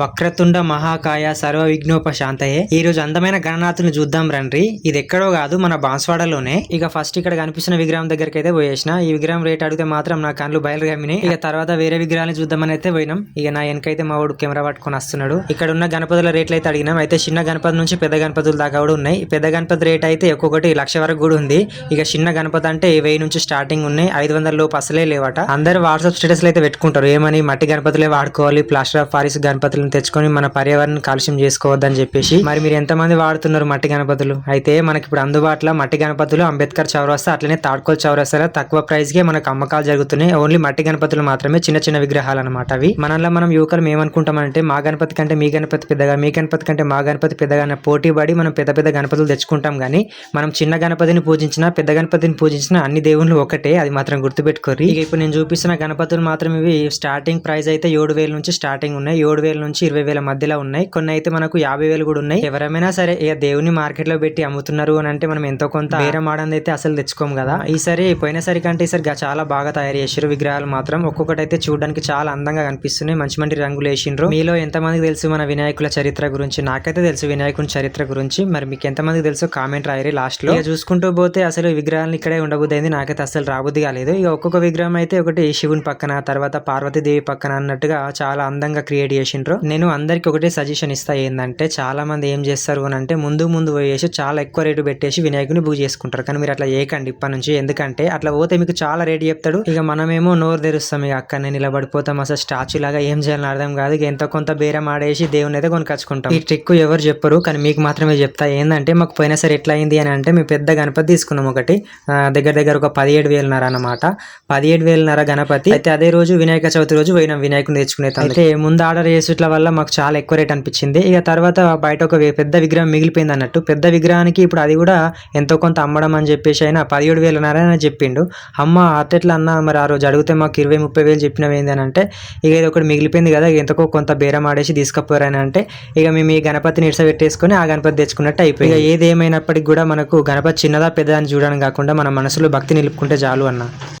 వక్రతుండ మహాకాయ సర్వ విఘ్నోప శాంతయే ఈ రోజు అందమైన గణనాథుని చూద్దాం రండి ఇది ఎక్కడో కాదు మన బాన్స్వాడలోనే. ఇక ఫస్ట్ ఇక్కడ కనిపిస్తున్న విగ్రహం దగ్గరికి అయితే పోయేసిన. ఈ విగ్రహం రేట్ అడిగితే మాత్రం నా కళ్ళు బయలుగామినాయి ఇక తర్వాత వేరే విగ్రహాన్ని చూద్దామని అయితే పోయినాం. ఇక నా వెనకైతే మా వాడు కెమెరా పట్టుకొని వస్తున్నాడు. ఇక్కడ ఉన్న గణపతుల రేట్లు అయితే అడిగినాం. అయితే చిన్న గణపతి నుంచి పెద్ద గణపతుల దాకా కూడా ఉన్నాయి. పెద్ద గణపతి రేట్ అయితే ఒక్కొక్కటి లక్ష వరకు కూడా ఉంది. ఇక చిన్న గణపతి అంటే వెయ్యి నుంచి స్టార్టింగ్ ఉన్నాయి. ఐదు వందల లోపు అసలే లేవట. అందరు వాట్సాప్ స్టేటస్ అయితే పెట్టుకుంటారు. ఏమని? మట్టి గణపతులే వాడుకోవాలి. ప్లాస్టర్ ఆఫ్ ఫారిస్ గణపతులు తెచ్చుకొని మన పర్యావరణం కాలుష్యం చేసుకోవద్దని చెప్పేసి మరి మీరు ఎంతమంది వాడుతున్నారు మట్టి గణపతులు? అయితే మనకి ఇప్పుడు అందుబాటులో మట్టి గణపతులు అంబేద్కర్ చౌరస్తా అట్లనే తాడ్కోల్ చౌరస్తాలో తక్కువ ప్రైస్కే మనకు అమ్మకాలు జరుగుతున్నాయి. ఓన్లీ మట్టి గణపతులు మాత్రమే చిన్న చిన్న విగ్రహాలు అనమాట అవి. మనలో మనం యువకులు ఏమనుకుంటామంటే మా గణపతి కంటే మీ గణపతి పెద్దగా మీ గణపతి కంటే మా గణపతి పెద్దగా అన్న పోటీ పడి మనం పెద్ద పెద్ద గణపతులు తెచ్చుకుంటాం కానీ మనం చిన్న గణపతిని పూజించినా పెద్ద గణపతిని పూజించినా అన్ని దేవుళ్ళు ఒకటే అది మాత్రం గుర్తుపెట్టుకోరు ఇక ఇప్పుడు నేను చూపిస్తున్న గణపతులు మాత్రం ఇవి స్టార్టింగ్ ప్రైస్ అయితే ఏడు వేల నుంచి స్టార్టింగ్ ఉన్నాయి. ఏడు వేల నుంచి ఇరవై వేల మధ్యలో ఉన్నాయి. కొన్ని అయితే మనకు యాభై వేలు కూడా ఉన్నాయి. ఎవరైనా సరే ఇక దేవుని మార్కెట్లో పెట్టి అమ్ముతున్నారు అని అంటే మనం ఎంతో కొంత వేరే ఆడంది అయితే అసలు తెచ్చుకోం కదా. ఈసారి పోయినసరి కంటే ఈసారి చాలా బాగా తయారు చేసారు విగ్రహాలు మాత్రం. ఒక్కొక్కటి అయితే చూడడానికి చాలా అందంగా కనిపిస్తున్నాయి. మంచి మంచి రంగులు వేసిండ్రు. మీలో ఎంతమందికి తెలుసు మన వినాయకుల చరిత్ర గురించి? నాకైతే తెలుసు వినాయకుని చరిత్ర గురించి. మరి మీకు ఎంతమందికి తెలుసు? కామెంట్ రాయరి లాస్ట్లో. చూసుకుంటూ పోతే అసలు విగ్రహాలను ఇక్కడే ఉండబుద్ది నాకైతే అసలు రాబుద్ది కాలేదు. ఇక ఒక్కొక్క విగ్రహం అయితే ఒకటి శివుని పక్కన తర్వాత పార్వతీదేవి పక్కన అన్నట్టుగా చాలా అందంగా క్రియేట్ చేసిండ్రు. నేను అందరికి ఒకటే సజెషన్ ఇస్తా ఏంటంటే చాలా మంది ఏం చేస్తారు అని అంటే ముందు ముందు పోయేసి చాలా ఎక్కువ రేటు పెట్టేసి వినాయకుని బుక్ చేసుకుంటారు. కానీ మీరు అట్లా చేయకండి ఇప్పటి నుంచి. ఎందుకంటే అట్లా పోతే మీకు చాలా రేటు చెప్తాడు. ఇక మనమేమో నోరు తెరుస్తాం. ఇక అక్కడనే నిలబడిపోతాం. అసలు స్టాచ్యూ లాగా ఏం చేయాలని అర్థం కాదు. ఇక ఎంతో కొంత బేరం ఆడేసి దేవుని అయితే కొనుకొచ్చుకుంటాం. ఈ ట్రిక్ ఎవరు చెప్పరు. కానీ మీకు మాత్రమే చెప్తా. ఏంటంటే మాకు పోయినసారి ఎట్లా అయింది అని అంటే మేము పెద్ద గణపతి తీసుకున్నాం ఒకటి. దగ్గర దగ్గర ఒక పదిహేడు వేలున్నర అనమాట పదిహేడు వేలున్నర గణపతి. అయితే అదే రోజు వినాయక చవితి రోజు పోయినాం. వినాయకుని తెచ్చుకునే అయితే ముందు ఆర్డర్ చేసి ఇట్లా వల్ల మాకు చాలా ఎక్కువ రేట్ అనిపించింది. ఇక తర్వాత బయట ఒక పెద్ద విగ్రహం మిగిలిపోయింది అన్నట్టు. పెద్ద విగ్రహానికి ఇప్పుడు అది కూడా ఎంతో కొంత అమ్మడం అని చెప్పేసి అయినా పదిహేడు వేలు అని చెప్పిండు. అమ్మ అట్టెట్లా అన్న మరి ఆ రోజు అడిగితే మాకు ఇరవై ముప్పై వేలు చెప్పినవి ఏంది అని అంటే ఇక ఇది ఒకటి మిగిలిపోయింది కదా ఎంతకో కొంత బేరం ఆడేసి తీసుకుపోయారని అంటే ఇక మేము ఈ గణపతిని ఇడ్స పెట్టేసుకొని ఆ గణపతి తెచ్చుకున్నట్టు అయిపోయింది. ఇక ఏది ఏమైనప్పటికీ కూడా మనకు గణపతి చిన్నదా పెద్దదా అని చూడడం కాకుండా మన మనసులో భక్తి నిలుపుకుంటే చాలు అన్న.